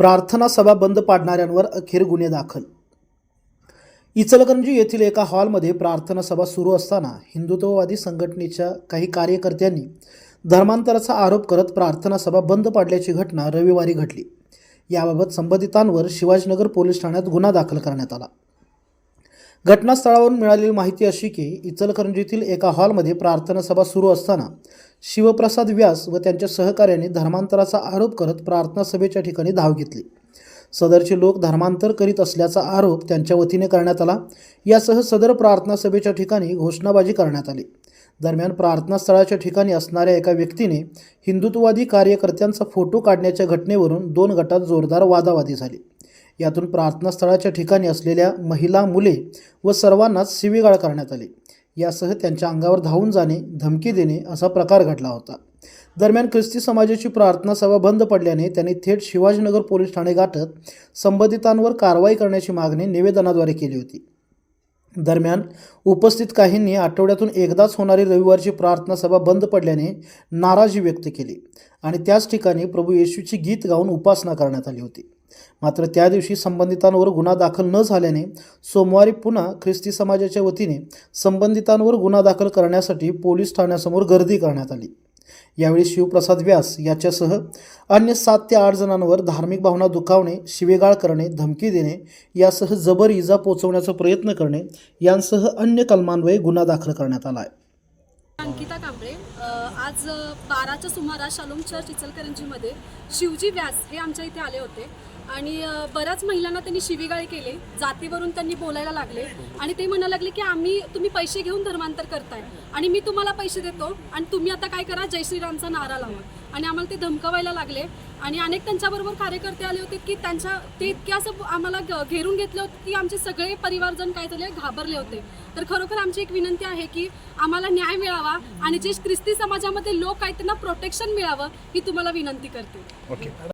प्रार्थना सभा बंद पाडणाऱ्यांवर अखेर गुन्हे दाखल. इचलकरंजी येथील एका हॉलमध्ये प्रार्थना सभा सुरू असताना हिंदुत्ववादी संघटनेच्या काही कार्यकर्त्यांनी धर्मांतराचा आरोप करत प्रार्थना सभा बंद पाडल्याची घटना रविवारी घडली. याबाबत संबंधितांवर शिवाजीनगर पोलीस ठाण्यात गुन्हा दाखल करण्यात आला. घटनास्थळावरून मिळालेली माहिती अशी की इचलकरंजीतील एका हॉलमध्ये प्रार्थना सभा सुरू असताना शिवप्रसाद व्यास व त्यांच्या सहकार्यांनी धर्मांतराचा आरोप करत प्रार्थना सभेच्या ठिकाणी धाव घेतली. सदरचे लोक धर्मांतर करीत असल्याचा आरोप त्यांच्या वतीने करण्यात आला. यासह सदर प्रार्थना सभेच्या ठिकाणी घोषणाबाजी करण्यात आली. दरम्यान प्रार्थनास्थळाच्या ठिकाणी असणाऱ्या एका व्यक्तीने हिंदुत्ववादी कार्यकर्त्यांचा फोटो काढण्याच्या घटनेवरून दोन गटात जोरदार वादावादी झाली. यातून प्रार्थनास्थळाच्या ठिकाणी असलेल्या महिला मुले व सर्वांनाच शिवीगाळ करण्यात आली. यासह त्यांच्या अंगावर धावून जाणे धमकी देणे असा प्रकार घडला होता. दरम्यान ख्रिस्ती समाजाची प्रार्थना सभा बंद पडल्याने त्यांनी थेट शिवाजीनगर पोलीस ठाणे गाठत संबंधितांवर कारवाई करण्याची मागणी निवेदनाद्वारे केली होती. दरम्यान उपस्थित काहींनी आठवड्यातून एकदाच होणारी रविवारची प्रार्थना सभा बंद पडल्याने नाराजी व्यक्त केली आणि त्याच ठिकाणी प्रभू येशूची गीत गाऊन उपासना करण्यात आली होती. मात्र त्या दिवशी संबंधितांवर गुन्हा दाखल न झाल्याने सोमवारी पुन्हा ख्रिस्ती समाजाच्या वतीने संबंधितांवर गुन्हा दाखल करण्यासाठी पोलीस ठाण्यासमोर गर्दी करण्यात आली. यावेळी शिवप्रसाद व्यास याच्यासह अन्य सात ते आठ जणांवर धार्मिक भावना दुखावणे शिवेगाळ करणे धमकी देणे यासह जबर इजा पोचवण्याचा प्रयत्न करणे यांसह अन्य कलमान्वये गुन्हा दाखल करण्यात आला आहे. अंकिता कांबळे आज बाराच्या सुमारास शालोम चर्च इचलकरंजीमध्ये शिवजी व्यास हे आमच्या इथे आले होते. आणि बऱ्याच महिलांना त्यांनी शिवीगाळी केली जातीवरून त्यांनी बोलायला लागले. आणि ते म्हणायला लागले की आम्ही तुम्ही पैसे घेऊन धर्मांतर करताय. आणि मी तुम्हाला पैसे देतो. आणि तुम्ही आता काय करा? जय श्रीरामचा नारा लावा. आणि आम्हाला ते धमकावायला लागले. आणि अनेक त्यांच्याबरोबर कार्यकर्ते आले होते की त्यांच्या ते इतके असं आम्हाला ग- घेरून घेतलं होतं की आमचे सगळे परिवारजण काय झाले घाबरले होते. तर खरोखर आमची एक विनंती आहे की आम्हाला न्याय मिळावा आणि जे ख्रिस्ती समाजामध्ये लोक आहेत त्यांना प्रोटेक्शन मिळावं ही तुम्हाला विनंती करते. ओके